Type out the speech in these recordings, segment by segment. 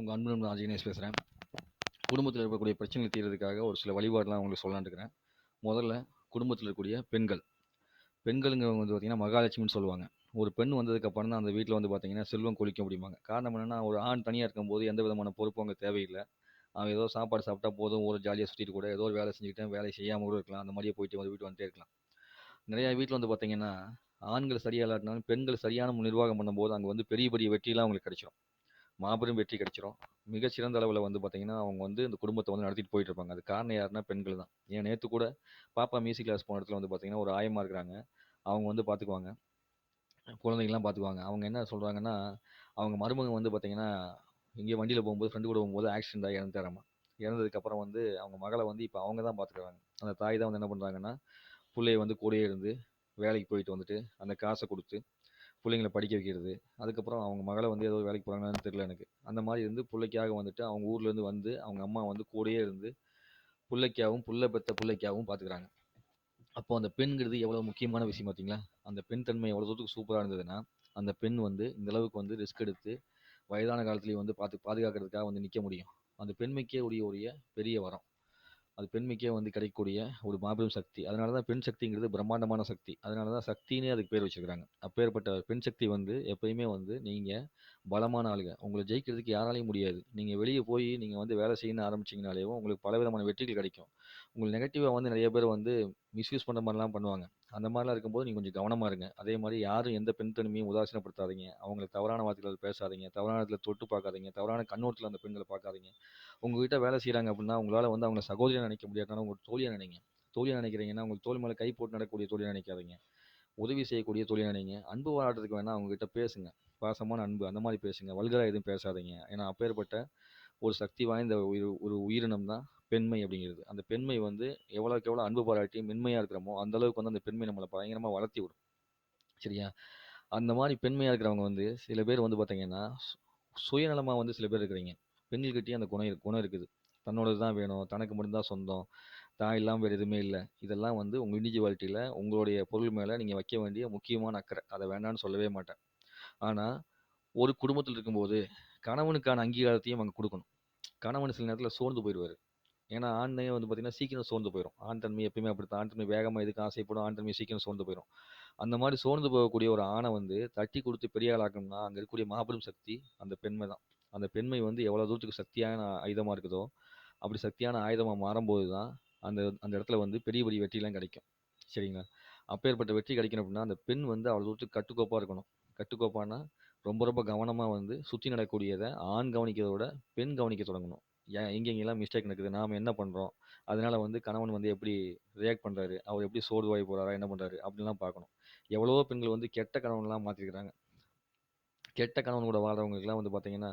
உங்கள் அன்பு நண்பன் ஆர் பேசுகிறேன் குடும்பத்தில் இருக்கக்கூடிய பிரச்சனைகள் தீர்றதுக்காக ஒரு சில வழிபாடுலாம் உங்களுக்கு சொல்லலான்னு இருக்கிறேன். முதல்ல குடும்பத்தில் இருக்கக்கூடிய பெண்கள். பெண்களுங்கிறவங்க வந்து பார்த்திங்கன்னா மகாலட்சுமின்னு சொல்லுவாங்க. ஒரு பெண் வந்ததுக்கு அப்புறம் தான் அந்த வீட்டில் வந்து பார்த்திங்கன்னா செல்வம் கொளிக்க முடியுமாங்க காரணம் என்னென்னா ஒரு ஆண் தனியாக இருக்கும்போது எந்த விதமான பொறுப்பும் அங்கே தேவையில்லை. அவன் ஏதோ சாப்பாடு சாப்பிட்டா போதும் ஒரு ஜாலியாக சுற்றிட்டு கூட ஏதோ ஒரு வேலை செஞ்சுக்கிட்டு வேலை செய்யாமல் கூட இருக்கலாம். அந்த மாதிரியே போயிட்டு வந்து வீட்டு வந்துட்டே இருக்கலாம். நிறையா வீட்டில் வந்து பார்த்திங்கன்னா ஆண்கள் சரியாக இல்லாட்டினாலும் பெண்கள் சரியான நிர்வாகம் பண்ணும்போது அங்கே வந்து பெரிய பெரிய வெற்றிலாம் அவங்களுக்கு கிடைச்சிடும் மாபெரும் வெற்றி கிடைச்சிரும். மிகச்சிறந்த அளவில் வந்து பார்த்திங்கன்னா அவங்க வந்து இந்த குடும்பத்தை வந்து நடத்திட்டு போயிட்டு இருப்பாங்க. அது காரணம் யாருன்னா பெண்கள் தான். ஏன் நேற்று கூட பாப்பா மியூசிக் கிளாஸ் போன இடத்துல வந்து பார்த்திங்கன்னா ஒரு ஆயமாக இருக்கிறாங்க அவங்க வந்து பார்த்துக்குவாங்க குழந்தைங்கள்லாம் பார்த்துக்குவாங்க அவங்க என்ன சொல்கிறாங்கன்னா அவங்க மருமக வந்து பார்த்திங்கன்னா இங்கே வண்டியில் போகும்போது ஃப்ரெண்டு கூட போகும்போது ஆக்சிடென்ட் ஆகி இறந்துட்டாராம்மா இறந்ததுக்கப்புறம் வந்து அவங்க மகளை வந்து இப்போ அவங்க தான் பார்த்துக்குறாங்க அந்த தாய் தான் வந்து என்ன பண்ணுறாங்கன்னா பிள்ளைய வந்து கூடயே இருந்து வேலைக்கு போயிட்டு வந்துட்டு அந்த காசை கொடுத்து பிள்ளைங்கள படிக்க வைக்கிறது. அதுக்கப்புறம் அவங்க மகளை வந்து ஏதோ வேலைக்கு போகிறாங்கன்னு தெரியல எனக்கு. அந்த மாதிரி இருந்து பிள்ளைக்காக வந்துட்டு அவங்க ஊர்லேருந்து வந்து அவங்க அம்மா வந்து கூடயே இருந்து பிள்ளைக்காகவும் புள்ள பெத்த பிள்ளைக்காகவும் பார்த்துக்கிறாங்க அப்போ அந்த பெண்கிறது எவ்வளோ முக்கியமான விஷயம் பார்த்தீங்களா அந்த பெண் தன்மை எவ்வளோ தூரத்துக்கு சூப்பராக இருந்ததுன்னா அந்த பெண் வந்து இந்த அளவுக்கு வந்து ரிஸ்க் எடுத்து வயதான காலத்துலேயும் வந்து பார்த்து பாதுகாக்கிறதுக்காக வந்து நிற்க முடியும். அந்த பெண்மைக்கே உரிய உரிய பெரிய வரம். அது பெண்மைக்கே வந்து கிடைக்கக்கூடிய ஒரு மாபெரும் சக்தி. அதனால தான் பெண் சக்திங்கிறது பிரம்மாண்டமான சக்தி. அதனால தான் சக்தினே அதுக்கு பேர் வச்சிருக்காங்க அப்பேற்பட்ட பெண் சக்தி வந்து எப்பயுமே வந்து நீங்கள் பலமான ஆளுங்க. உங்களை ஜெயிக்கிறதுக்கு யாராலையும் முடியாது. நீங்கள் வெளியே போய் நீங்கள் வந்து வேலை செய்யணும்னு ஆரம்பிச்சிங்கனாலேயும் உங்களுக்கு பலவிதமான வெற்றிகள் கிடைக்கும். உங்களுக்கு நெகட்டிவாக வந்து நிறைய பேர் வந்து மிஸ்யூஸ் பண்ணுற மாதிரிலாம் பண்ணுவாங்க. அந்த மாதிரிலாம் இருக்கும்போது நீங்கள் கொஞ்சம் கவனமாக இருங்க. அதே மாதிரி யாரும் எந்த பெண் தனிமையும் உதாசீனப்படுத்தாதீங்க. அவங்களை தவறான வார்த்தைகள் பேசாதீங்க. தவறான இடத்துல தொட்டு பார்க்காதீங்க. தவறான கண்ணோட்டத்தில் அந்த பெண்களை பார்க்காதீங்க. உங்ககிட்ட வேலை செய்கிறாங்க அப்படின்னா உங்களால் வந்து அவங்கள சகோதரியாக நினைக்க முடியாதுனால உங்கள் தோழியாக நினைங்க. தோழியாக நினைக்கிறீங்கன்னா உங்கள் தோல் மேலே கை போட்டு நடக்கக்கூடிய தோழியாக நினைக்காதீங்க. உதவி செய்யக்கூடிய தொழில் நினைங்க. அன்பு வாடுறதுக்கு வேணால் அவங்ககிட்ட பேசுங்க. பாசமான அன்பு அந்த மாதிரி பேசுங்க. வல்கராக எதுவும் பேசாதீங்க. ஏன்னா அப்பேற்பட்ட ஒரு சக்தி வாய்ந்த ஒரு ஒரு உயிரினம் தான் பெண்மை அப்படிங்கிறது அந்த பெண்மை வந்து எவ்வளோக்கு எவ்வளோ அன்பு பாராட்டி மென்மையாக இருக்கிறோமோ அந்த அளவுக்கு வந்து அந்த பெண்மை நம்மளை பயங்கரமாக வளர்த்தி விடும். சரியா? அந்த மாதிரி பெண்மையாக இருக்கிறவங்க வந்து சில பேர் வந்து பார்த்தீங்கன்னா சுயநலமாக வந்து சில பேர் இருக்கிறீங்க. பெண்கள்கிட்டயே அந்த குணம் குணம் இருக்குது. தன்னோடது தான் வேணும் தனக்கு மட்டும்தான் சொந்தம் தான் இல்லாமல் வேறு எதுவுமே இல்லை. இதெல்லாம் வந்து உங்கள் இண்டிவிஜுவாலிட்டியில் உங்களுடைய பொருள் மேலே நீங்கள் வைக்க வேண்டிய முக்கியமான அக்கறை. அதை வேண்டாம்னு சொல்லவே மாட்டேன். ஆனால் ஒரு குடும்பத்தில் இருக்கும்போது கணவனுக்கான அங்கீகாரத்தையும் அங்கே கொடுக்கணும். கணவன் சில நேரத்தில் சோர்ந்து போயிடுவார் ஏன்னா ஆண்மையே வந்து பார்த்தீங்கன்னா சீக்கிரம் சோர்ந்து போயிடும் ஆண் தன்மை எப்பயுமே அப்படி தான் ஆண் தன்மை வேகமாக எதுக்கு ஆசைப்படும்? ஆண் தன்மை சீக்கிரம் சோர்ந்து போயிடும் அந்த மாதிரி சோர்ந்து போகக்கூடிய ஒரு ஆணை வந்து தட்டி கொடுத்து பெரிய ஆளாக்கணும்னா அங்கே இருக்கக்கூடிய மாபெரும் சக்தி அந்த பெண்மை தான். அந்த பெண்மை வந்து எவ்வளோ தூரத்துக்கு சக்தியான ஆயுதமாக இருக்குதோ அப்படி சக்தியான ஆயுதமாக மாறும்போது தான் அந்த அந்த இடத்துல வந்து பெரிய பெரிய வெற்றிலாம் கிடைக்கும். சரிங்களா? அப்பேற்பட்ட வெற்றி கிடைக்கணும் அப்படின்னா அந்த பெண் வந்து அவ்வளோ தூரத்துக்கு கட்டுக்கோப்பாக இருக்கணும். கட்டுக்கோப்பானா? ரொம்ப ரொம்ப கவனமாக வந்து சுற்றி நடக்கக்கூடியதை ஆண் கவனிக்கிறத விட பெண் கவனிக்க தொடங்கணும். ஏன் எங்கெங்கெல்லாம் மிஸ்டேக் நடக்குது. நாம் என்ன பண்ணுறோம் அதனால வந்து கணவன் வந்து எப்படி ரியாக்ட் பண்ணுறாரு அவர் எப்படி சோர்வாகி போகிறாரா என்ன பண்ணுறாரு அப்படின்லாம் பார்க்கணும். எவ்வளவோ பெண்கள் வந்து கெட்ட கணவன்லாம் மாற்றிருக்கிறாங்க கெட்ட கணவன் கூட வாழ்றவங்களுக்குலாம் வந்து பார்த்தீங்கன்னா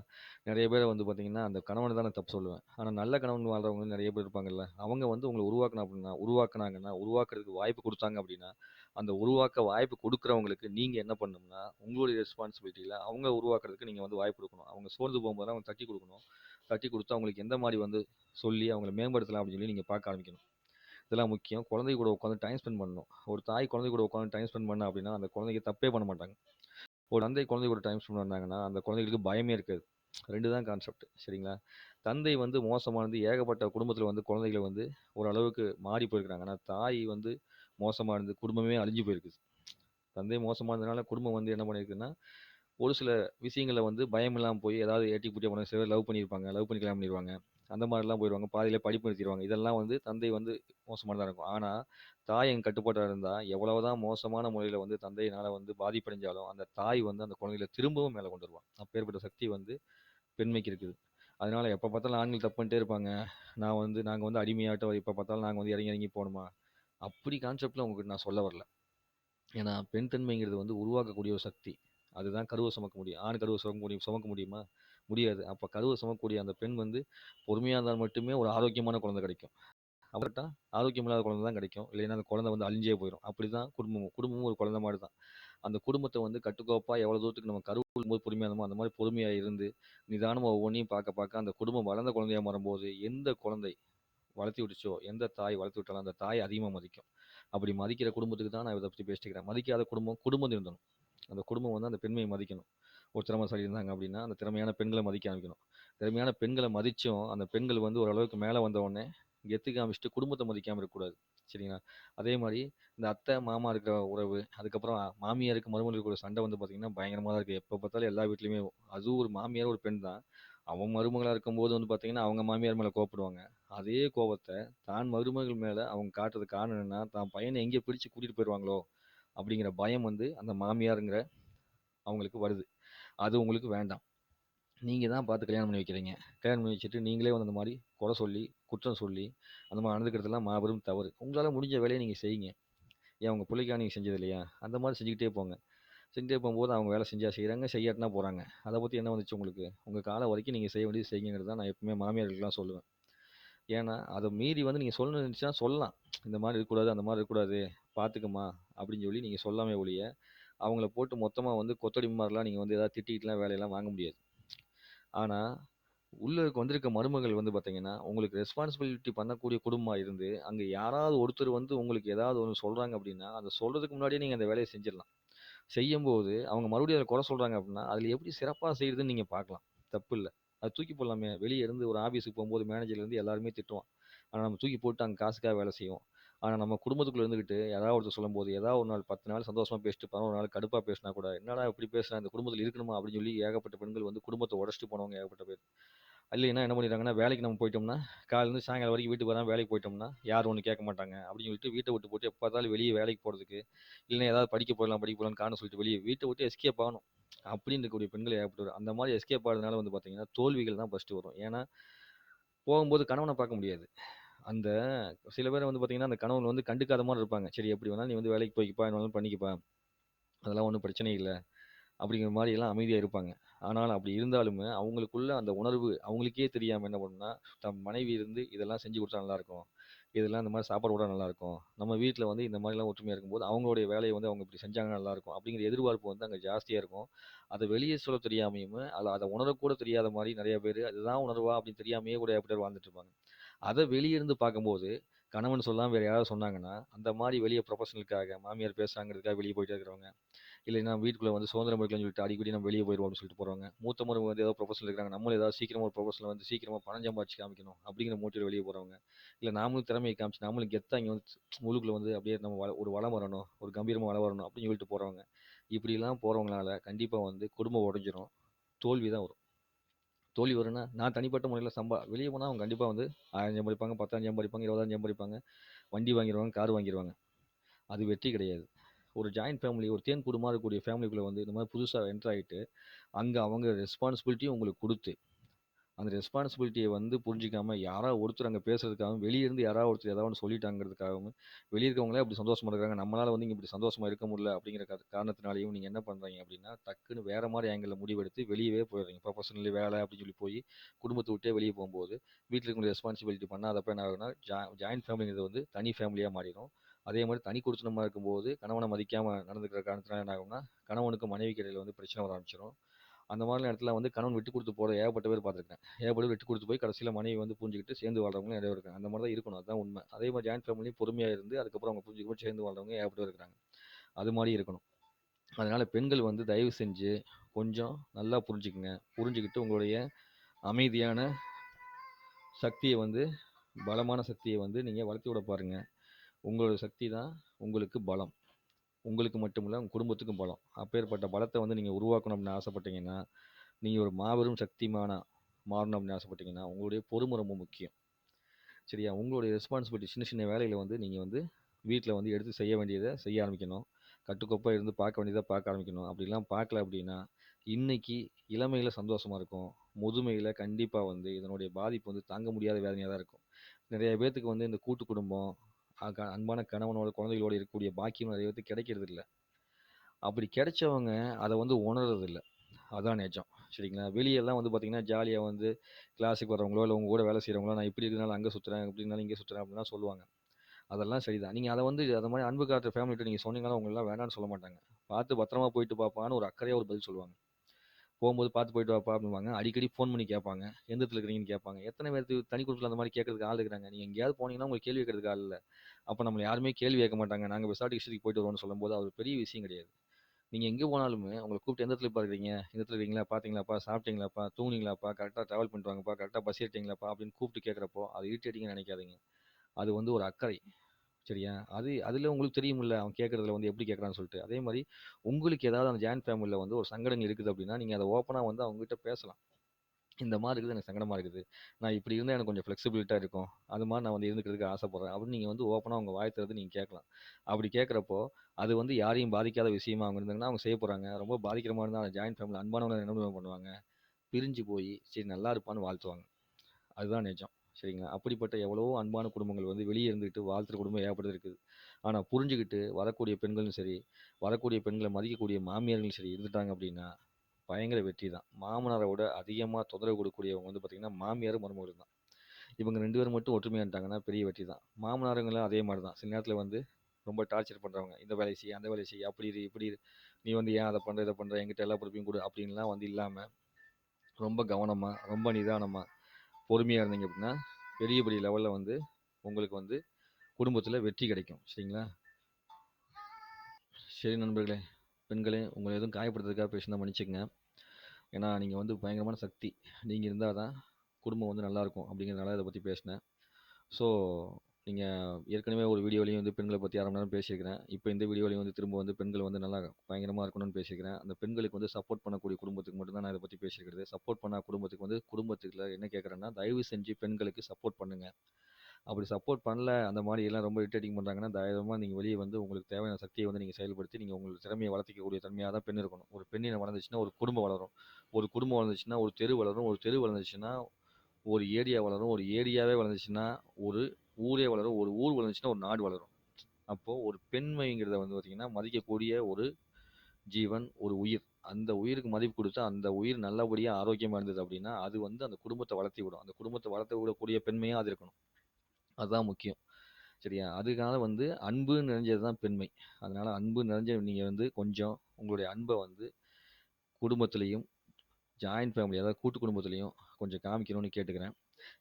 நிறைய பேர் வந்து பார்த்தீங்கன்னா அந்த கணவனை தான் நான் தப்பு சொல்லுவேன். ஆனால் நல்ல கணவன் வாழ்றவங்க நிறைய பேர் இருப்பாங்கல்ல. அவங்க வந்து உங்களை உருவாக்கணும் அப்படின்னா உருவாக்குனாங்கன்னா உருவாக்குறதுக்கு வாய்ப்பு கொடுத்தாங்க அப்படின்னா அந்த உருவாக்க வாய்ப்பு கொடுக்குறவங்களுக்கு நீங்கள் என்ன பண்ணணும்னா உங்களுடைய ரெஸ்பான்சிபிலிட்டியில் அவங்க உருவாக்குறதுக்கு நீங்கள் வந்து வாய்ப்பு கொடுக்கணும். அவங்க சோர்ந்து போகும்போது அவங்க தட்டி கொடுக்கணும். தட்டி கொடுத்து அவங்களுக்கு எந்த மாதிரி வந்து சொல்லி அவங்கள மேம்படுத்தலாம் அப்படின்னு சொல்லி நீங்கள் பார்க்க ஆரம்பிக்கணும். இதெல்லாம் முக்கியம். குழந்தை கூட உட்காந்து டைம் ஸ்பெண்ட் பண்ணணும். ஒரு தாய் குழந்தை கூட உட்காந்து டைம் ஸ்பெண்ட் பண்ண அப்படின்னா அந்த குழந்தைக்கு தப்பே பண்ண மாட்டாங்க. ஒரு தந்தை குழந்தை கூட டைம் ஸ்பெண்ட் பண்ணாங்கன்னா அந்த குழந்தைகளுக்கு பயமே இருக்காது. ரெண்டு தான் கான்செப்ட் சரிங்களா? தந்தை வந்து மோசமானது ஏகப்பட்ட குடும்பத்தில் வந்து குழந்தைகளை வந்து ஓரளவுக்கு மாறி போயிருக்கிறாங்க. ஆனால் தாய் வந்து மோசமாக இருந்து குடும்பமே அழிஞ்சு போயிருக்குது தந்தை மோசமாக இருந்ததுனால குடும்பம் வந்து என்ன பண்ணியிருக்குன்னா ஒரு சில விஷயங்களில் வந்து பயம் இல்லாமல் போய் ஏதாவது ஏட்டி பூட்டி போன சில லவ் பண்ணியிருப்பாங்க லவ் பண்ணி கல்யாணம் பண்ணிடுவாங்க அந்த மாதிரிலாம் போயிடுவாங்க பாதியில் படிப்பு நிறுத்திடுவாங்க இதெல்லாம் வந்து தந்தை வந்து மோசமானதாக இருக்கும். ஆனால் தாய் எங்கள் கட்டுப்பாட்டாக இருந்தால் எவ்வளவுதான் மோசமான முறையில் வந்து தந்தையினால் வந்து பாதிப்படைஞ்சாலும் அந்த தாய் வந்து அந்த குழந்தைகளை திரும்பவும் மேலே கொண்டு வருவான். அப்பேற்பட்ட சக்தி வந்து பெண்மைக்கு இருக்குது. அதனால் எப்போ பார்த்தாலும் ஆண்கள் தப்பு பண்ணிட்டே இருப்பாங்க. நான் வந்து நாங்கள் வந்து அடிமையாட்டம் எப்போ பார்த்தாலும் நாங்கள் வந்து இறங்கி இறங்கி போகணுமா? அப்படி கான்செப்டில் உங்ககிட்ட நான் சொல்ல வரல. ஏன்னா பெண் தன்மைங்கிறது வந்து உருவாக்கக்கூடிய ஒரு சக்தி. அதுதான் கருவை சுமக்க முடியும். ஆண் கருவை சுமக்க முடியும் சுமக்க முடியுமா? முடியாது. அப்போ கருவை சுமக்கக்கூடிய அந்த பெண் வந்து பொறுமையாக இருந்தால் மட்டுமே ஒரு ஆரோக்கியமான குழந்தை கிடைக்கும். அவர்கிட்ட ஆரோக்கியம் இல்லாத குழந்தை தான் கிடைக்கும். இல்லைன்னா அந்த குழந்தை வந்து அழிஞ்சே போயிடும் அப்படி தான் குடும்பமும். குடும்பமும் ஒரு குழந்தை மாதிரி தான். அந்த குடும்பத்தை வந்து கட்டுக்கோப்பாக எவ்வளோ தூரத்துக்கு நம்ம கருவுக்கும் போது பொறுமையாக அந்த மாதிரி பொறுமையாக இருந்து நிதானமாக ஒவ்வொன்றையும் பார்க்க பார்க்க அந்த குடும்பம் வளர்ந்த குழந்தையாக மாறும்போது எந்த குழந்தை வளர்த்தி விட்டுச்சோ? எந்த தாய் வளர்த்து விட்டாலும் அந்த தாய் அதிகமாக மதிக்கும். அப்படி மதிக்கிற குடும்பத்துக்கு தான் நான் இதை பற்றி பேசிக்கிறேன் மதிக்காத குடும்பம் குடும்பம் இருந்தணும் அந்த குடும்பம் வந்து அந்த பெண்மையை மதிக்கணும். ஒரு திறமைசாலி இருந்தாங்க அப்படின்னா அந்த திறமையான பெண்களை மதிக்க ஆரம்பிக்கணும். திறமையான பெண்களை மதித்தும் அந்த பெண்கள் வந்து ஓரளவுக்கு மேலே வந்த உடனே கெத்து காமிச்சிட்டு குடும்பத்தை மதிக்காமல் இருக்கக்கூடாது. சரிங்களா? அதே மாதிரி இந்த அத்தை மாமா இருக்கிற உறவு அதுக்கப்புறம் மாமியாருக்கு மருமகளுக்கு ஒரு சண்டை வந்து பார்த்திங்கன்னா பயங்கரமாக தான் இருக்குது எப்போ பார்த்தாலும் எல்லா வீட்லேயுமே அதுவும் ஒரு மாமியார் ஒரு பெண் தான். அவன் மருமகளாக இருக்கும்போது வந்து பார்த்திங்கன்னா அவங்க மாமியார் மேலே கோவப்படுவாங்க. அதே கோபத்தை தான் மருமகள் மேலே அவங்க காட்டுறது காரணம் என்னன்னா தான் பையனை எங்கே பிடிச்சு கூட்டிகிட்டு போயிடுவாங்களோ அப்படிங்கிற பயம் வந்து அந்த மாமியாருங்கிற அவங்களுக்கு வருது. அது உங்களுக்கு வேண்டாம். நீங்கள் தான் பார்த்து கல்யாணம் பண்ணி வைக்கிறீங்க. கல்யாணம் பண்ணி வச்சுட்டு நீங்களே வந்து அந்த மாதிரி குறை சொல்லி குற்றம் சொல்லி அந்த மாதிரி நடந்துக்கிறதுலாம் மாபெரும் தவறு. உங்களால் முடிஞ்ச வேலையை நீங்கள் செய்யுங்க. ஏன் உங்கள் பிள்ளைக்காக நீங்கள் செஞ்சது இல்லையா? அந்த மாதிரி செஞ்சுக்கிட்டே போங்க. செஞ்சுட்டே போகும்போது அவங்க வேலை செஞ்சால் செய்கிறாங்க செய்யாட்டினா போகிறாங்க அதை பற்றி என்ன வந்துச்சு உங்களுக்கு? உங்கள் காலம் வரைக்கும் நீங்கள் செய்ய வேண்டியது செய்யுங்கிறது தான் நான் எப்பவுமே மாமியார்களுக்கெல்லாம் சொல்லுவேன். ஏன்னா அதை மீறி வந்து நீங்கள் சொல்லணும்னு நினச்சினா சொல்லலாம். இந்த மாதிரி இருக்கக்கூடாது அந்த மாதிரி இருக்கக்கூடாது பார்த்துக்கம்மா அப்படின்னு சொல்லி நீங்கள் சொல்லாமே ஒழிய அவங்கள போட்டு மொத்தமாக வந்து கொத்தடி மாதிரிலாம் நீங்கள் வந்து எதாவது திட்டிகிட்டுலாம் வேலையெல்லாம் வாங்க முடியாது. ஆனால் உள்ளே வந்திருக்க மருமகள் வந்து பார்த்தீங்கன்னா உங்களுக்கு ரெஸ்பான்சிபிலிட்டி பண்ணக்கூடிய குடும்பமாக இருந்து அங்கே யாராவது ஒருத்தர் வந்து உங்களுக்கு ஏதாவது ஒன்று சொல்கிறாங்க அப்படின்னா அதை சொல்கிறதுக்கு முன்னாடியே நீங்கள் அந்த வேலையை செஞ்சிடலாம். செய்யும்போது அவங்க மறுபடியும் அதை குறை சொல்கிறாங்க அப்படின்னா அதில் எப்படி சிறப்பாக செய்யுதுன்னு நீங்கள் பார்க்கலாம் தப்பு இல்லை. அது தூக்கி போடலாமே. வெளியே இருந்து ஒரு ஆஃபீஸுக்கு போகும்போது மேனேஜர்லேருந்து எல்லாருமே திட்டுவான். ஆனால் நம்ம தூக்கி போட்டு அங்கே காசுக்காக வேலை செய்வோம். ஆனால் நம்ம குடும்பத்துக்குள்ளே இருந்துக்கிட்டு ஏதாவது ஒருத்தர் சொல்லும்போது ஏதாவது ஒரு நாள் பத்து நாள் சந்தோஷமாக பேசிட்டு பதினொரு நாள் கடுப்பாக பேசினா கூட என்னடா இப்படி பேசுகிறேன் இந்த குடும்பத்தில் இருக்கணுமா? அப்படின்னு சொல்லி ஏகப்பட்ட பெண்கள் வந்து குடும்பத்தை உடச்சிட்டு போனவங்க ஏகப்பட்ட பேர். இல்லைன்னா என்ன பண்ணிடுறாங்கன்னா வேலைக்கு நம்ம போயிட்டோம்னா காலையிலேருந்து சாயங்காலம் வரைக்கும் வீட்டுக்கு வராமல் வேலைக்கு போயிட்டோம்னா யாரும் ஒன்று கேட்க மாட்டாங்க. அப்படின்னு சொல்லிட்டு வீட்டை விட்டு போட்டு எப்போ பார்த்தாலும் வெளியே வேலைக்கு போகிறதுக்கு இல்லைன்னா ஏதாவது படிக்க போயிடலாம் படிக்க போகலான்னு காரணம் சொல்லிட்டு வெளியே வீட்டை விட்டு எஸ்கேப் ஆகணும். அப்படின்னு இருக்கக்கூடிய பெண்கள் ஏற்பட்டு அந்த மாதிரி எஸ்கேப் ஆகிறதுனால வந்து பார்த்தீங்கன்னா தோல்விகள் தான் ஃபஸ்ட்டு வரும். ஏன்னா போகும்போது கணவனை பார்க்க முடியாது. அந்த சில பேர் வந்து பார்த்தீங்கன்னா அந்த கணவன் வந்து கண்டுக்காத மாதிரி இருப்பாங்க. சரி எப்படி வேணாலும் நீ வந்து வேலைக்கு போய்க்கப்பா என்ன வேணாலும் பண்ணிக்கப்பா. அதெல்லாம் ஒன்றும் பிரச்சனை இல்லை. அப்படிங்கிற மாதிரி எல்லாம் அமைதியாக இருப்பாங்க. ஆனால் அப்படி இருந்தாலுமே அவங்களுக்குள்ள அந்த உணர்வு அவங்களுக்கே தெரியாமல் என்ன பண்ணுன்னா தம் மனைவி இருந்து இதெல்லாம் செஞ்சு கொடுத்தா நல்லாயிருக்கும் இதெல்லாம் இந்த மாதிரி சாப்பாடு கூட நல்லாயிருக்கும் நம்ம வீட்டில் வந்து இந்த மாதிரிலாம் ஒற்றுமையாக இருக்கும்போது அவங்களுடைய வேலையை வந்து அவங்க இப்படி செஞ்சாங்கன்னா நல்லாயிருக்கும் அப்படிங்கிற எதிர்பார்ப்பு வந்து அங்கே ஜாஸ்தியாக இருக்கும். அதை வெளியே சொல்ல தெரியாமையும் அதை அதை உணரக்கூட தெரியாத மாதிரி நிறைய பேர் அதுதான் உணர்வா? அப்படின்னு தெரியாமையே கூட எப்படி வாழ்ந்துட்டு இருப்பாங்க. அதை வெளியே இருந்து பார்க்கும்போது கணவன் சொல்லாமல் வேறு யாராவது சொன்னாங்கன்னா அந்த மாதிரி வெளியே ப்ரொஃபஷனலுக்காக மாமியார் பேசுகிறாங்கிறதுக்காக வெளியே போயிட்டே இருக்கிறவங்க இல்லைன்னா வீட்டுக்குள்ளே வந்து சுதந்திரம் இருக்கலாம்னு சொல்லிட்டு அடிக்கடி நம்ம வெளியே போயிடுவோம் அப்படின்னு சொல்லிட்டு போகிறவங்க மூத்த முறை வந்து ஏதாவது ப்ரொஃபஷனல் இருக்கிறாங்க நம்மளும் ஏதாவது சீக்கிரமாக ஒரு ப்ரொஃபஷனில் வந்து சீக்கிரமாக பணம் சம்பாதிச்சு காமிக்கணும் அப்படிங்கிற மோட்டிவ் வெளியே போகிறவங்க இல்லை நாமளும் திறமையை காமிச்சு நாமளும் கெத்தாக இங்கே வந்து முழுக்கில் வந்து அப்படியே நம்ம வள ஒரு வளம் வரணும் ஒரு கம்பீரமாக வளம் வரணும் அப்படின்னு சொல்லிட்டு போகிறவங்க இப்படிலாம் போகிறவங்களால கண்டிப்பாக வந்து குடும்பம் உடஞ்சிரும். தோல்வி தான் வரும். தோல்வி வரும்னா நான் தனிப்பட்ட முறையில் சம்பா வெளியே போனால் அவங்க கண்டிப்பாக வந்து ஆயிரம் சம்பாதிப்பாங்க பத்தாயிரம் சம்பாதிப்பாங்க இருபதாயிரம் சம்பாதிப்பாங்க. வண்டி வாங்கிடுவாங்க கார் வாங்கிடுவாங்க அது வெற்றி கிடையாது. ஒரு ஜாயின்ட் ஃபேமிலி ஒரு தேன் குடும்பமாக இருக்கக்கூடிய ஃபேமிலிக்குள்ளே வந்து இந்த மாதிரி புதுசாக என்டர் ஆகிட்டு அங்கே அவங்க ரெஸ்பான்சிபிலிட்டியும் உங்களுக்கு கொடுத்து அந்த ரெஸ்பான்சிபிலிட்டியை வந்து புரிஞ்சிக்காமல் யாராவது ஒருத்தர் அங்கே பேசுறதுக்காகவும் வெளியே இருந்து யாராவது ஒருத்தர் ஏதாவது ஒன்று சொல்லிட்டாங்கிறதுக்காகவும் வெளியே இருக்கவங்களே அப்படி சந்தோஷமாக இருக்காங்க. நம்மளால் வந்து இங்கே இப்படி சந்தோஷமாக இருக்க முடியல அப்படிங்கிற காரணத்தினாலையும் நீங்கள் என்ன பண்ணுறீங்க அப்படின்னா டக்குன்னு வேறு மாதிரி ஆங்கிளில் முடிவெடுத்து வெளியவே போயிடுறீங்க. ப்ரொஃபஷனலி வேலை அப்படின்னு சொல்லி போய் குடும்பத்தை விட்டே வெளியே போகும்போது வீட்டில் இருக்கவங்க ரெஸ்பான்சிபிலிட்டி பண்ணாதப்ப என்ன ஆகுதுன்னா ஜா ஜாயின்ட் ஃபேமிலிங்கிறது வந்து தனி ஃபேமிலியாக மாறிடும். அதே மாதிரி தனி குடித்தனமாக இருக்கும்போது கணவனை மதிக்காமல் நடந்துக்கிற காரணத்தினால என்ன ஆகும்னா கணவனுக்கு மனைவிக்கு இடையில் வந்து பிரச்சனை வர ஆரம்பிச்சிடும் அந்த மாதிரி இடத்துல வந்து கணவன் விட்டு கொடுத்து போகிற ஏகப்பட்ட பேர் பார்த்துருக்கேன். ஏகப்பட்ட விட்டு கொடுத்து போய் கடைசியில் மனைவி வந்து புரிஞ்சுக்கிட்டு சேர்ந்து வாழ்றவங்களும் நிறைய பேர் இருக்காங்க. அந்த மாதிரி தான் இருக்கணும். அதுதான் உண்மை. அதே மாதிரி ஜாயின்ட் ஃபேமிலியும் பொறுமையாக இருந்து அதுக்கப்புறம் அவங்க புரிஞ்சுக்கிட்டு சேர்ந்து வாழ்றவங்க ஏகப்பட்ட இருக்கிறாங்க அது மாதிரி இருக்கணும். அதனால் பெண்கள் வந்து தயவு செஞ்சு கொஞ்சம் நல்லா புரிஞ்சுக்குங்க. புரிஞ்சுக்கிட்டு உங்களுடைய அமைதியான சக்தியை வந்து பலமான சக்தியை வந்து நீங்கள் வளர்த்தி விட பாருங்கள் உங்களோட சக்தி தான் உங்களுக்கு பலம். உங்களுக்கு மட்டும் இல்லை உங்கள் குடும்பத்துக்கும் பலம். அப்பேற்பட்ட பலத்தை வந்து நீங்கள் உருவாக்கணும் அப்படின்னு ஆசைப்பட்டீங்கன்னா நீங்கள் ஒரு மாபெரும் சக்திமான மாறணும் அப்படின்னு ஆசைப்பட்டீங்கன்னா உங்களுடைய பொறுமை ரொம்ப முக்கியம். சரியா? உங்களுடைய ரெஸ்பான்சிபிலிட்டி சின்ன சின்ன வேலையில் வந்து நீங்கள் வந்து வீட்டில் வந்து எடுத்து செய்ய வேண்டியதை செய்ய ஆரம்பிக்கணும். கட்டுக்கோப்பாக இருந்து பார்க்க வேண்டியதை பார்க்க ஆரம்பிக்கணும். அப்படிலாம் பார்க்கல அப்படின்னா இன்றைக்கி இளமையில் சந்தோஷமாக இருக்கும். முதுமையில் கண்டிப்பாக வந்து இதனுடைய பாதிப்பு வந்து தாங்க முடியாத வேதனையாக தான் இருக்கும். நிறைய பேர்த்துக்கு வந்து இந்த கூட்டு குடும்பம் அன்பான கணவனோட குழந்தைகளோட இருக்கக்கூடிய பாக்கியம் நிறைய பேருக்கு கிடைக்கிறது இல்லை அப்படி கிடைச்சவங்க அதை வந்து உணர்றது இல்லை அதான் நிஜம். சரிங்களா? வெளியெல்லாம் வந்து பார்த்தீங்கன்னா ஜாலியாக வந்து கிளாஸுக்கு வரவங்களோ இல்லை உங்கள் கூட வேலை செய்கிறவங்களோ நான் இப்படி இருக்கனால அங்கே சுற்றுறேன் இப்படி இருந்தாலும் இங்கே சுற்றுறேன் அப்படிலாம் சொல்லுவாங்க. அதெல்லாம் சரிதான். நீங்கள் அதை வந்து அதை மாதிரி அன்பு காட்டுற ஃபேமிலிட்ட நீங்கள் சொன்னீங்கன்னா உங்களெல்லாம் வேணான்னு சொல்ல மாட்டாங்க. பார்த்து பத்திரமா போயிட்டு பார்ப்பான்னு ஒரு அக்கறையாக ஒரு பதில் சொல்லுவாங்க. போகும்போது பார்த்து போயிட்டு வாப்பா அப்படிம்பாங்க அடிக்கடி ஃபோன் பண்ணி கேட்பாங்க எந்த இடத்துல இருக்கிறீங்கன்னு கேட்பாங்க எத்தனை பேருக்கு தனி குடும்பத்தில் அந்த மாதிரி கேட்கறதுக்கு ஆள் இருக்கிறாங்க நீங்கள் எங்கேயாவது போனீங்கன்னா உங்களுக்கு கேள்வி கேட்கறதுக்கு ஆள் இல்லை அப்போ நம்மளை யாருமே கேள்வி கேட்க மாட்டாங்க நாங்கள் விசாரிட்டு ஹிஸ்டரிக்கு போயிட்டு வரோம்னு சொல்லும்போது அது ஒரு பெரிய விஷயம் கிடையாது நீங்கள் எங்கே போனாலுமே உங்களை கூப்பிட்டு எந்த இடத்துல பார்க்குறீங்க இந்த இடத்துல இருக்கீங்களா? பார்த்தீங்களாப்பா? சாப்பிட்டீங்களாப்பா? தூங்குனீங்களாப்பா? கரெக்டாக ட்ராவல் பண்ணிட்டு வாங்கப்பா. கரெக்டாக பஸ் ஏறிட்டீங்களாப்பா? அப்படின்னு கூப்பிட்டு கேட்குறப்போ அது இரிட்டேட்டிங்கா நினைக்காதீங்க. அது வந்து ஒரு அக்கறை. சரியா? அது அதில் உங்களுக்கு தெரியும்ல, அவன் கேட்குறதுல வந்து எப்படி கேட்குறான்னு சொல்லிட்டு. அதே மாதிரி உங்களுக்கு ஏதாவது அந்த ஜாயிண்ட் ஃபேமிலியில் வந்து ஒரு சங்கடங்கள் இருக்குது அப்படின்னா, நீங்கள் அதை ஓப்பனாக வந்து அவங்ககிட்ட பேசலாம். இந்த மாதிரி இருக்குது எனக்கு சங்கடமாக இருக்குது. நான் இப்படி இருந்தால் எனக்கு கொஞ்சம் ஃப்ளெக்சிபிலிட்டாக இருக்கும். அது மாதிரி நான் வந்து இருந்துக்கிறதுக்கு ஆசைப்படுறேன். அப்படின்னு நீங்கள் வந்து ஓப்பனாக அவங்க வாய திறந்து கேட்கலாம். அப்படி கேட்குறப்போ அது வந்து யாரையும் பாதிக்காத விஷயமா அவங்க இருந்தாங்கன்னா, அவங்க செய்ய போகிறாங்க ரொம்ப பாதிக்கிற மாதிரி இருந்தா அந்த ஜாயின் ஃபேமிலி அன்பானவங்க என்ன பண்ணுவாங்க? பிரிஞ்சு போய் சரி நல்லா இருப்பான்னு வாழ்த்துவாங்க. அதுதான் நிஜம். சரிங்களா? அப்படிப்பட்ட எவ்வளவோ அன்பான குடும்பங்கள் வந்து வெளியே இருந்துக்கிட்டு வாழ்த்துற குடும்பம் ஏகப்பட்டது இருக்குது. ஆனால் புரிஞ்சுக்கிட்டு வரக்கூடிய பெண்களும் சரி, வரக்கூடிய பெண்களை மதிக்கக்கூடிய மாமியார்களும் சரி இருந்துட்டாங்க அப்படின்னா, பயங்கர வெற்றி தான். மாமனாரை விட அதிகமாக தொந்தரவு கொடுக்கக்கூடியவங்க வந்து பார்த்திங்கன்னா மாமியாரும், மருமகளும் தான். இவங்க ரெண்டு பேரும் மட்டும் ஒற்றுமையா பெரிய வெற்றி தான். மாமனாருங்களும் அதே மாதிரி தான். சில நேரத்தில் வந்து ரொம்ப டார்ச்சர் பண்ணுறவங்க இந்த வேலையை செய்ய அந்த வேலையை செய்ய அப்படி இரு, இப்படி இரு. நீ வந்து ஏன் அதை பண்ணுற இதை பண்ணுற எங்கிட்ட எல்லா பொறுப்பையும் கொடு அப்படின்லாம் வந்து இல்லாமல் ரொம்ப கவனமாக ரொம்ப நிதானமாக பொறுமையாக இருந்தீங்க அப்படின்னா, பெரிய பெரிய லெவலில் வந்து உங்களுக்கு வந்து குடும்பத்தில் வெற்றி கிடைக்கும். சரிங்களா? சரி நண்பர்களே, பெண்களே உங்களை எதுவும் காயப்படுத்துறதுக்காக பேசினா மன்னிச்சுக்கங்க. ஏன்னா, நீங்கள் வந்து பயங்கரமான சக்தி. நீங்கள் இருந்தால் தான் குடும்பம் வந்து நல்லாயிருக்கும் அப்படிங்கிறதுனால இதை பற்றி பேசினேன். ஸோ, நீங்கள் ஏற்கனவே ஒரு வீடியோலையும் வந்து பெண்களை பற்றி அரை மணி நேரம் பேசியிருக்கிறேன். இப்போ இந்த வீடியோலையும் வந்து திரும்ப வந்து பெண்கள் வந்து நல்லா பயங்கரமாக இருக்கணும்னு பேசியிருக்கிறேன். அந்த பெண்களுக்கு வந்து சப்போர்ட் பண்ணக்கூடிய குடும்பத்துக்கு மட்டும்தான் நான் இதை பற்றி பேசியிருக்கிறது. சப்போர்ட் பண்ண குடும்பத்துக்கு வந்து குடும்பத்துக்குள்ள என்ன கேட்குறேன்னா தயவு செஞ்சு பெண்களுக்கு சப்போர்ட் பண்ணுங்கள் அப்படி சப்போர்ட் பண்ணல, அந்த மாதிரி எல்லாம் ரொம்ப இரிட்டேட்டிங் பண்ணுறாங்கன்னா தைரியமா நீங்கள் வெளியே வந்து உங்களுக்கு தேவையான சக்தியை வந்து நீங்கள் செயல்படுத்தி, நீங்கள் உங்களோட திறமையை வளர்த்திக்கக்கூடிய திறமையாக தான் பெண் இருக்கணும். ஒரு பெண்ணினம் வளர்ந்துச்சுன்னா, ஒரு குடும்பம் வளரும். ஒரு குடும்பம் வளர்ந்துச்சுன்னா, ஒரு தெரு வளரும். ஒரு தெரு வளர்ந்துச்சுன்னா, ஒரு ஏரியா வளரும். ஒரு ஏரியாவே வளர்ந்துச்சுன்னா, ஒரு ஊரே வளரும். ஒரு ஊர் வளர்ந்துச்சுன்னா, ஒரு நாடு வளரும். அப்போது ஒரு பெண்மைங்கிறத வந்து பார்த்திங்கன்னா மதிக்கக்கூடிய ஒரு ஜீவன், ஒரு உயிர். அந்த உயிருக்கு மதிப்பு கொடுத்து அந்த உயிர் நல்லபடியாக ஆரோக்கியமாக இருந்தது அப்படின்னா, அது வந்து அந்த குடும்பத்தை வளர்த்தி விடும். அந்த குடும்பத்தை வளர்த்து விடக்கூடிய பெண்மையாக அது இருக்கணும். அதுதான் முக்கியம். சரியா? அதுக்காக வந்து அன்பு நிறைஞ்சது தான் பெண்மை. அதனால் அன்பு நிறைஞ்ச நீங்கள் வந்து கொஞ்சம் உங்களுடைய அன்பை வந்து குடும்பத்துலேயும் ஜாயிண்ட் ஃபேமிலி அதாவது கூட்டு குடும்பத்துலேயும் கொஞ்சம் காமிக்கணும்னு கேட்டுக்கிறேன்.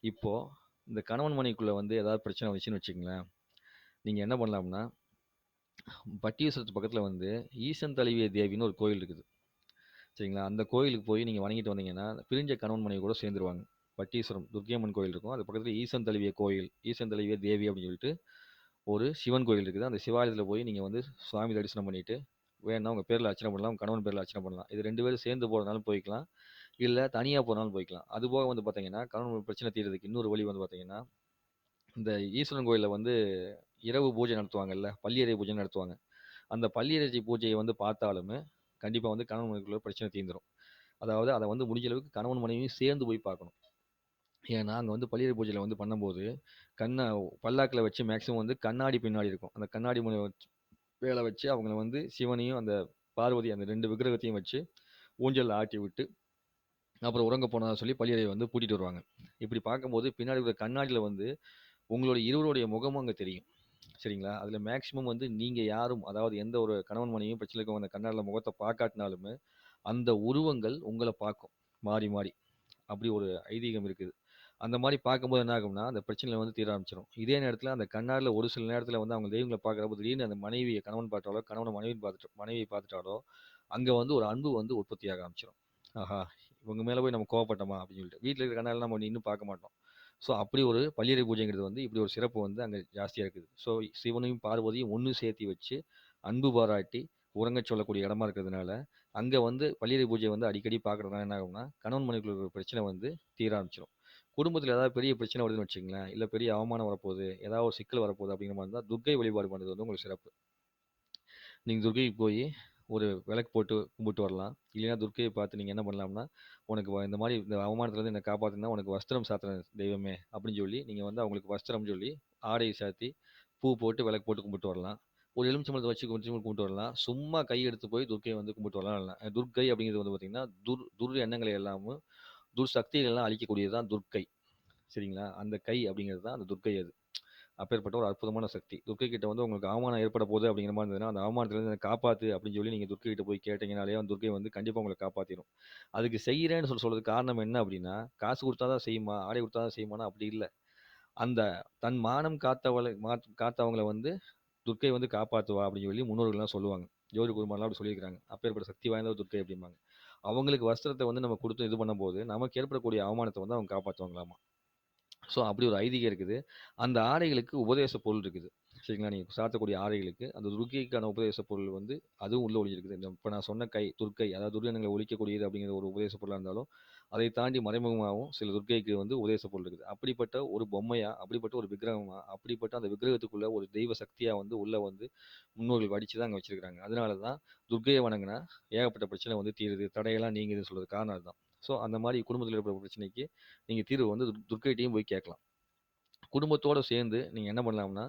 இப்போது இந்த கணவன் மனைக்குள்ளே வந்து ஏதாவது பிரச்சனை வந்துச்சுன்னு வச்சுக்கங்களேன், நீங்கள் என்ன பண்ணலாம்னா, பட்டீஸ்வரத்து பக்கத்தில் வந்து ஈசன் தழுவிய தேவின்னு ஒரு கோயில் இருக்குது. சரிங்களா? அந்த கோயிலுக்கு போய் நீங்கள் வணங்கிட்டு வந்தீங்கன்னா, பிரிஞ்ச கணவன் மனைவி கூட சேர்ந்துருவாங்க. பட்டீஸ்வரம் துர்க்கையம்மன் கோயில் இருக்கும். அது பக்கத்தில் ஈசன் தழுவிய கோயில், ஈசன் தழுவிய தேவி அப்படின்னு சொல்லிட்டு ஒரு சிவன் கோயில் இருக்குது. அந்த சிவாலயத்தில் போய் நீங்கள் வந்து சுவாமி தரிசனம் பண்ணிவிட்டு வேணும்னா உங்கள் பேரில் அர்ச்சனை பண்ணலாம். கணவன் பேரில் அர்ச்சனை பண்ணலாம். இது ரெண்டு பேரும் சேர்ந்து போகிறதுனாலும் போய்க்கலாம். இல்லை தனியாக போனாலும் போய்க்கலாம். அதுபோக வந்து பார்த்தீங்கன்னா, கணவன் பிரச்சனை தீர்றதுக்கு இன்னொரு வழி வந்து பார்த்தீங்கன்னா, இந்த ஈஸ்வரன் கோயிலில் வந்து இரவு பூஜை நடத்துவாங்கல்ல, பள்ளியறை பூஜை நடத்துவாங்க. அந்த பள்ளியறை பூஜையை வந்து பார்த்தாலுமே, கண்டிப்பாக வந்து கணவன் மனைவிக்குள்ள பிரச்சனை தீர்ந்துரும். அதாவது அதை வந்து முடிஞ்ச அளவுக்கு கணவன் மனைவியும் சேர்ந்து போய் பார்க்கணும். ஏன்னா, அங்கே வந்து பள்ளியறை பூஜையில் வந்து பண்ணும்போது, கண்ணை பல்லாக்கில் வச்சு மேக்ஸிமம் வந்து கண்ணாடி பின்னாடி இருக்கும். அந்த கண்ணாடி வேலை வச்சு அவங்கள வந்து சிவனையும், அந்த பார்வதி அந்த ரெண்டு விக்கிரகத்தையும் வச்சு ஊஞ்சல் ஆட்டி விட்டு, அப்புறம் உறங்க போனதாக சொல்லி பள்ளியறைய வந்து பூட்டிட்டு வருவாங்க. இப்படி பார்க்கும்போது பின்னாடி இருக்கிற கண்ணாடியில் வந்து உங்களுடைய இருவருடைய முகமும் அங்கே தெரியும். சரிங்களா? அதில் மேக்ஸிமம் வந்து நீங்கள் யாரும் அதாவது எந்த ஒரு கணவன் மனைவியும் பிரச்சனை இருக்கவங்க அந்த கண்ணாடியில் முகத்தை பார்க்காட்டினாலுமே, அந்த உருவங்கள் உங்களை பார்க்கும். மாறி, மாறி. அப்படி ஒரு ஐதீகம் இருக்குது. அந்த மாதிரி பார்க்கும்போது என்ன ஆகும்னா, அந்த பிரச்சனையில வந்து தீர ஆரம்பிச்சிடும் இதே நேரத்தில் அந்த கண்ணாடில ஒரு சில நேரத்தில் வந்து அவங்க தெய்வங்களை பார்க்குறப்போ, திடீர்னு அந்த மனைவியை கணவன் பார்த்தாலோ, கணவனை மனைவி பார்த்துட்டு மனைவியை பார்த்துட்டாலோ, அங்கே வந்து ஒரு அன்பு வந்து உற்பத்தியாக ஆரம்பிச்சிடும் ஆஹா! இவங்க மேலே போய் நம்ம கோவப்பட்டோமா அப்படின்னு சொல்லிட்டு. வீட்டில் இருக்கிற கண்ணாடில நம்ம இன்னும் பார்க்க மாட்டோம். ஸோ அப்படி ஒரு பள்ளியறை பூஜைங்கிறது வந்து இப்படி ஒரு சிறப்பு வந்து அங்கே ஜாஸ்தியாக இருக்குது. ஸோ சிவனையும், பார்வதியும் ஒன்று சேர்த்தி வச்சு, அன்பு பாராட்டி, உறங்க சொல்லக்கூடிய இடமா இருக்கிறதுனால, அங்கே வந்து பள்ளியறை பூஜை வந்து அடிக்கடி பார்க்குறதுனால என்ன ஆகும்னா, கணவன் மனைவிக்குள்ள ஒரு பிரச்சனை வந்து தீர ஆரம்பிச்சிடும் குடும்பத்தில் ஏதாவது பெரிய பிரச்சனை வருதுன்னு வச்சுக்கங்களேன், இல்லை பெரிய அவமானம் வரப்போகுது, ஏதாவது ஒரு சிக்கல் வரப்போகுது அப்படிங்கிற மாதிரி இருந்தால் துர்க்கை வழிபாடு பண்ணுறது வந்து உங்களுக்கு சிறப்பு. நீங்கள் துர்க்கைக்கு போய் ஒரு விளக்கு போட்டு கும்பிட்டு வரலாம். இல்லைன்னா துர்க்கையை பார்த்து நீங்கள் என்ன பண்ணலாம்னா, உனக்கு வ இந்த மாதிரி இந்த அவமானத்துலேருந்து என்னை காப்பாற்றினா உனக்கு வஸ்திரம் சாத்துறேன் தெய்வமே அப்படின்னு சொல்லி, நீங்கள் வந்து அவங்களுக்கு வஸ்திரம் சொல்லி, ஆடையை சாத்தி, பூ போட்டு, விளக்கு போட்டு கும்பிட்டு வரலாம். ஒரு எலுமிச்சம்பழத்த வச்சு கொஞ்சம் கும்பிட்டு வரலாம். சும்மா கை எடுத்து போய் துர்க்கையை வந்து கும்பிட்டு வரலாம். துர்க்கை அப்படிங்கிறது வந்து பார்த்திங்கன்னா துர் துர் எண்ணங்களை எல்லாமும், துர்சக்திகள் எல்லாம் அழிக்கக்கூடியது தான் துர்க்கை. சரிங்களா? அந்த கை அப்படிங்கிறது தான் அந்த துர்க்கை அது. அப்பேற்பட்ட ஒரு அற்புதமான சக்தி. துர்க்கை கிட்ட வந்து உங்களுக்கு அவமானம் ஏற்பட போகுது அப்படிங்கிற மாதிரி இருந்ததுன்னா, அந்த அவமானத்துலருந்து என்ன காப்பாத்து அப்படின்னு சொல்லி நீங்க துர்க்கை கிட்ட போய் கேட்டீங்கனாலே, அந்த துர்க்கை வந்து கண்டிப்பா உங்களை காப்பாத்திரும். அதுக்கு செய்கிறேன்னு சொல்லி சொல்றதுக்கு காரணம் என்ன அப்படின்னா, காசு கொடுத்தா தான் செய்யுமா, ஆடை கொடுத்தா தான் செய்யுமான்னா அப்படி இல்லை அந்த தன் மானம் காத்தவளை மாத் காத்தவங்களை வந்து துர்க்கை வந்து காப்பாத்துவா அப்படின்னு சொல்லி முன்னோர்கள்லாம் சொல்லுவாங்க. ஜோதி குருமாரெலாம் அப்படி சொல்லியிருக்காங்க அப்பேற்பட்ட சக்தி வாய்ந்த ஒரு துர்க்கை அப்படிம்பாங்க அவங்களுக்கு வஸ்திரத்தை வந்து நம்ம கொடுத்து இது பண்ணும்போது நமக்கு ஏற்படக்கூடிய அவமானத்தை வந்து அவங்க காப்பாற்றுவாங்களாமா ஸோ அப்படி ஒரு ஐதீகம் இருக்குது. அந்த ஆடைகளுக்கு உபதேச பொருள் இருக்குது. சரிங்களா? நீங்கள் சாத்தக்கூடிய ஆடைகளுக்கு அந்த துர்க்கைக்கான உபதேச பொருள் வந்து அதுவும் உள்ள ஒளிஞ்சிருக்குது. இந்த இப்போ நான் சொன்ன கை துர்க்கை அதாவது துர்யனங்களை ஒழிக்கக்கூடியது அப்படிங்கிற ஒரு உபதேச பொருளாக இருந்தாலும் அதை தாண்டி மறைமுகமாகவும் சில துர்க்கைக்கு வந்து உபதேச பொருள் இருக்குது. அப்படிப்பட்ட ஒரு பொம்மையா அப்படிப்பட்ட ஒரு விக்கிரகமா அப்படிப்பட்ட அந்த விக்கிரகத்துக்குள்ள ஒரு தெய்வ சக்தியா வந்து உள்ள வந்து முன்னோர்கள் வடிச்சு தான் அங்கே வச்சிருக்காங்க அதனால தான் துர்க்கையை வணங்கினா ஏகப்பட்ட பிரச்சனை வந்து தீருது. தடையெல்லாம் நீங்குதுன்னு சொல்றது காரணம் அதுதான். ஸோ அந்த மாதிரி குடும்பத்தில் இருக்கிற பிரச்சனைக்கு நீங்கள் தீர்வு வந்து துர்- துர்க்கைகிட்டையும் போய் கேட்கலாம். குடும்பத்தோட சேர்ந்து நீங்கள் என்ன பண்ணலாம்னா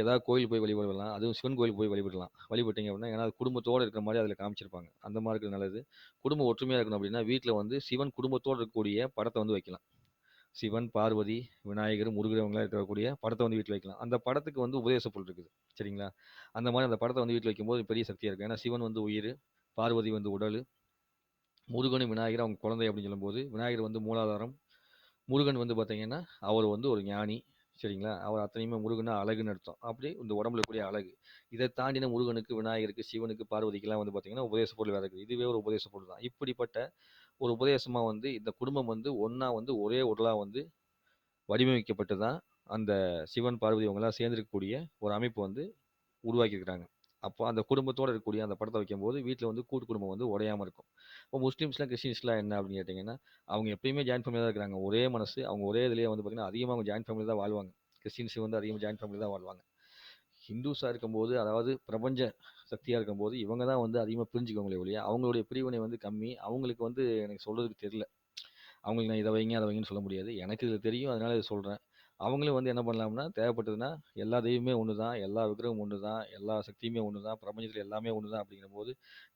ஏதாவது கோயில் போய் வழிபடலாம் அதுவும் சிவன் கோயில் போய் வழிபடலாம். வழிபட்டீங்க அப்படின்னா ஏன்னா அது குடும்பத்தோடு இருக்கிற மாதிரி அதில் காமிச்சிருப்பாங்க. அந்த மாதிரி இருக்கிறது நல்லது. குடும்பம் ஒற்றுமையாக இருக்கணும் அப்படின்னா வீட்டில் வந்து சிவன் குடும்பத்தோடு இருக்கக்கூடிய படத்தை வந்து வைக்கலாம். சிவன் பார்வதி விநாயகர் முருகர் இவங்களாம் இருக்கக்கூடிய படத்தை வந்து வீட்டில் வைக்கலாம். அந்த படத்துக்கு வந்து உபதேச பொருள் இருக்குது. சரிங்களா? அந்த மாதிரி அந்த படத்தை வந்து வீட்டில் வைக்கும்போது பெரிய சக்தியாக இருக்கும். ஏன்னா சிவன் வந்து உயிர் பார்வதி வந்து உடல் முருகனும் விநாயகர் அவங்க குழந்தை அப்படின்னு சொல்லும்போது விநாயகர் வந்து மூலாதாரம் முருகன் வந்து பார்த்தீங்கன்னா அவர் வந்து ஒரு ஞானி சரிங்களா? அவர் அத்தனையுமே முருகனா அழகுன்னு அர்த்தம். அப்படி இந்த உடம்புல இருக்கக்கூடிய அழகு. இதை தாண்டின முருகனுக்கு விநாயகருக்கு சிவனுக்கு பார்வதிக்கெல்லாம் வந்து பார்த்தீங்கன்னா உபதேச பொருள் வேறு இருக்குது. இதுவே ஒரு உபதேச பொருள் தான். இப்படிப்பட்ட ஒரு உபதேசமாக வந்து இந்த குடும்பம் வந்து ஒன்றா வந்து ஒரே உடலாக வந்து வடிவமைக்கப்பட்டு தான் அந்த சிவன் பார்வதி இவங்கெல்லாம் சேர்ந்திருக்கக்கூடிய ஒரு அமைப்பு வந்து உருவாக்கியிருக்கிறாங்க. அப்போ அந்த குடும்பத்தோடு இருக்கக்கூடிய அந்த படத்தை வைக்கும்போது வீட்டில் வந்து கூட்டு குடும்பம் வந்து உடையாம இருக்கும். இப்போ முஸ்லீம்ஸ்லாம் கிறிஸ்டின்ஸ்லாம் என்ன அப்படின்னு கேட்டிங்கன்னா அவங்க எப்பயுமே ஜாயின் ஃபேமிலியாக தான் இருக்கிறாங்க. ஒரே மனசு அவங்க ஒரே இதுலேயே வந்து பார்த்திங்கன்னா அதிகமாக அவங்க ஜாயின் ஃபேமிலி தான் வாழ்வாங்க. கிறிஸ்டின்ஸ் வந்து அதிகமாக ஜாயின் ஃபேமிலி தான் வாழ்வாங்க. ஹிந்துஸாக இருக்கும்போது அதாவது பிரபஞ்ச சக்தியாக இருக்கும்போது இவங்க தான் வந்து அதிகமாக புரிஞ்சுக்கவங்களே ஒழிய அவங்களுடைய பிரிவினை வந்து கம்மி. அவங்களுக்கு வந்து எனக்கு சொல்கிறதுக்கு தெரியல. அவங்களுக்கு நான் இதை வைங்க அதை வைங்கன்னு சொல்ல முடியாது. எனக்கு இதில் தெரியும் அதனால இதை சொல்கிறேன் அவங்களும் வந்து என்ன பண்ணலாம்னா தேவைப்பட்டதுன்னா எல்லா தெய்வமே ஒன்று தான் எல்லா விக்கிரகம் ஒன்று தான் எல்லா சக்தியுமே ஒன்று தான் பிரபஞ்சத்தில் எல்லாமே ஒன்று தான் அப்படிங்கிற போது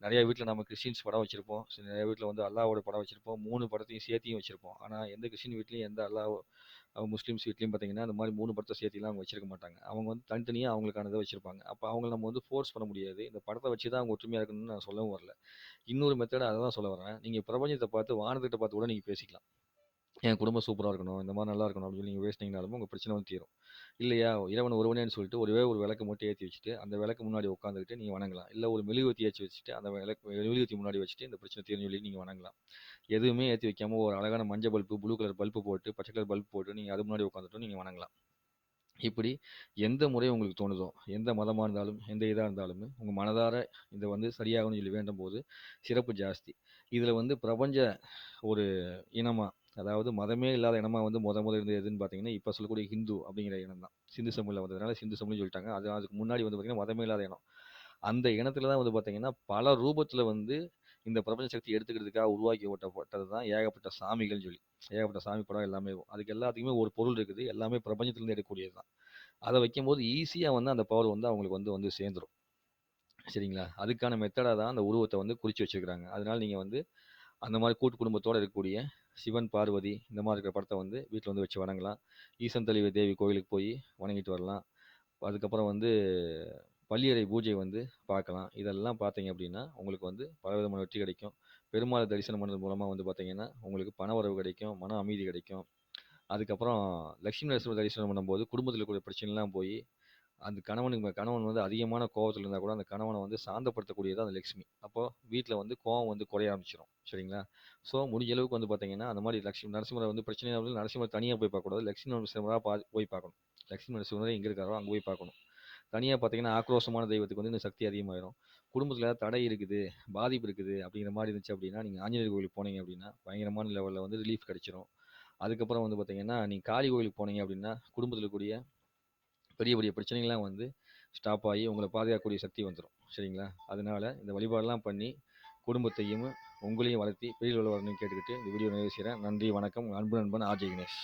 நிறைய வீட்டில் நம்ம கிறிஸ்டின்ஸ் படம் வச்சுருப்போம். நிறைய வீட்டில் வந்து அல்லாவோட படம் வச்சுருப்போம். மூணு படத்தையும் சேர்த்தியும் வச்சுருப்போம். ஆனால் எந்த கிறிஸ்டின் வீட்லையும் எந்த அல்லா முஸ்லீம்ஸ் வீட்லையும் பார்த்தீங்கன்னா இந்த மாதிரி மூணு படத்தை சேர்த்திலாம் அவங்க வச்சிருக்க மாட்டாங்க. அவங்க வந்து தனித்தனியாக அவங்களுக்கானதை வச்சுருப்பாங்க. அப்போ அவங்கள நம்ம வந்து ஃபோர்ஸ் பண்ண முடியாது. இந்த படத்தை வச்சு தான் அவங்க ஒற்றுமையாக இருக்கணும்னு நான் சொல்லவும் வரல. இன்னொரு மெத்தடை அதை தான் சொல்ல வரேன் நீங்கள் பிரபஞ்சத்தை பார்த்து வானத்திட்ட பார்த்து கூட நீங்கள் பேசிக்கலாம். என் குடும்பம் சூப்பராக இருக்கணும். இந்த மாதிரி நல்லா இருக்கணும் அப்படின்னு சொல்லி நீங்கள் பேசினீங்கனாலும் உங்கள் பிரச்சனை வந்து தீரும். இல்லையா? இறைவன் ஒருவனேன்னு சொல்லிட்டு ஒரே ஒரு விளக்கு மட்டும் ஏற்றி வச்சுட்டு அந்த விளக்கு முன்னாடி உட்காந்துக்கிட்டு நீங்கள் வணங்கலாம். இல்லை ஒரு மெழுகுவத்தி ஏற்றி வச்சுட்டு அந்த விளக்கு மெழுகுவத்தி முன்னாடி வச்சுட்டு இந்த பிரச்சனை தீர்ந்து சொல்லி நீங்கள் வணங்கலாம். எதுவுமே ஏற்றி வைக்காமல் ஒரு அழகான மஞ்சள் பல்பு ப்ளூ கலர் பல்பு போட்டு பச்சை கலர் பல்ப் போட்டு நீங்கள் அது முன்னாடி உட்காந்துட்டும் நீங்கள் வணங்கலாம். இப்படி எந்த முறை உங்களுக்கு தோணுதோ எந்த மதமாக இருந்தாலும் எந்த இதாக இருந்தாலும் உங்கள் மனதார இதை வந்து சரியாகணும்னு சொல்லி வேண்டும் போது சிறப்பு ஜாஸ்தி. இதில் வந்து பிரபஞ்ச ஒரு இனமாக அதாவது மதமே இல்லாத இனமா வந்து முத முதல் இருந்தது எதுன்னு பார்த்தீங்கன்னா இப்போ சொல்லக்கூடிய ஹிந்து அப்படிங்கிற இனம் தான். சிந்து சமூகத்தில் வந்ததுனால சிந்து சமூகம் சொல்லிட்டாங்க. அது அதுக்கு முன்னாடி வந்து பார்த்தீங்கன்னா மதமே இல்லாத இனம். அந்த இனத்துல தான் வந்து பார்த்தீங்கன்னா பல ரூபத்தில் வந்து இந்த பிரபஞ்ச சக்தி எடுத்துக்கிறதுக்காக உருவாக்கி ஓட்டப்பட்டது தான் ஏகப்பட்ட சாமிகள் சொல்லி. ஏகப்பட்ட சாமி படம் எல்லாமே. அதுக்கு எல்லாத்துக்குமே ஒரு பொருள் இருக்குது. எல்லாமே பிரபஞ்சத்துலேருந்து எடுக்கக்கூடியது தான். அதை வைக்கும்போது ஈஸியாக வந்து அந்த பவர் வந்து அவங்களுக்கு வந்து வந்து சேர்ந்துரும். சரிங்களா? அதுக்கான மெத்தடாக தான் அந்த உருவத்தை வந்து குறித்து வச்சிருக்கிறாங்க. அதனால நீங்கள் வந்து அந்த மாதிரி கூட்டு குடும்பத்தோடு இருக்கக்கூடிய சிவன் பார்வதி இந்த மாதிரி இருக்கிற படத்தை வந்து வீட்டில் வந்து வச்சு வணங்கலாம். ஈசன் தலைவி தேவி கோயிலுக்கு போய் வணங்கிட்டு வரலாம். அதுக்கப்புறம் வந்து பள்ளியறை பூஜை வந்து பார்க்கலாம். இதெல்லாம் பார்த்தீங்க அப்படின்னா உங்களுக்கு வந்து பலவிதமான வெற்றி கிடைக்கும். பெருமாளை தரிசனம் பண்ணுறது மூலமாக வந்து பார்த்தீங்கன்னா உங்களுக்கு பண வரவு கிடைக்கும் மன அமைதி கிடைக்கும். அதுக்கப்புறம் லக்ஷ்மி நரசிம்மர் தரிசனம் பண்ணும்போது குடும்பத்தில் இருக்கிற பிரச்சனைலாம் போய் அந்த கணவனுக்கு கணவன் வந்து அதிகமான கோவத்தில் இருந்தால் கூட அந்த கணவனை வந்து சாந்தப்படுத்தக்கூடியது அந்த லக்ஷ்மி. அப்போது வீட்டில் வந்து கோவம் வந்து குறைய ஆரம்பிச்சிடும் சரிங்களா? ஸோ முடிஞ்ச அளவுக்கு வந்து பார்த்தீங்கன்னா அந்த மாதிரி லக்ஷ்மி நரசிம்மரை வந்து பிரச்சனை வந்து நரசிம்மர் தனியாக போய் பார்க்கக்கூடாது லக்ஷ்மி நரசிம்மராக பா போய் பார்க்கணும் லக்ஷ்மி நரசிம்மரை எங்கே இருக்காரோ அங்கே போய் பார்க்கணும் தனியாக பார்த்தீங்கன்னா ஆக்ரோஷமான தெய்வத்துக்கு வந்து இன்னும் சக்தி அதிகமாயிரும். குடும்பத்தில் ஏதாவது தடை இருக்குது பாதிப்பு இருக்குது அப்படிங்கிற மாதிரி இருந்துச்சு அப்படின்னா நீங்கள் ஆஞ்சநேயர் கோயிலுக்கு போனீங்க அப்படின்னா பயங்கரமான லெவலில் வந்து ரிலீஃப் கிடச்சிரும். அதுக்கப்புறம் வந்து பார்த்தீங்கன்னா நீங்கள் காளி கோயிலுக்கு போனீங்க அப்படின்னா குடும்பத்தில் கூடிய பெரிய பெரிய பிரச்சனைகள்லாம் வந்து ஸ்டாப் ஆகி உங்களை பாதுகாக்கக்கூடிய சக்தி வந்துடும் சரிங்களா? அதனால இந்த வழிபாடெல்லாம் பண்ணி குடும்பத்தையும் உங்களையும் வளர்த்தி வெளியில் உள்ள வரணும்னு கேட்டுக்கிட்டு இந்த வீடியோ நிறைவு செய்கிறேன். நன்றி வணக்கம். அன்பு நண்பன் ஆர்ஜே கணேஷ்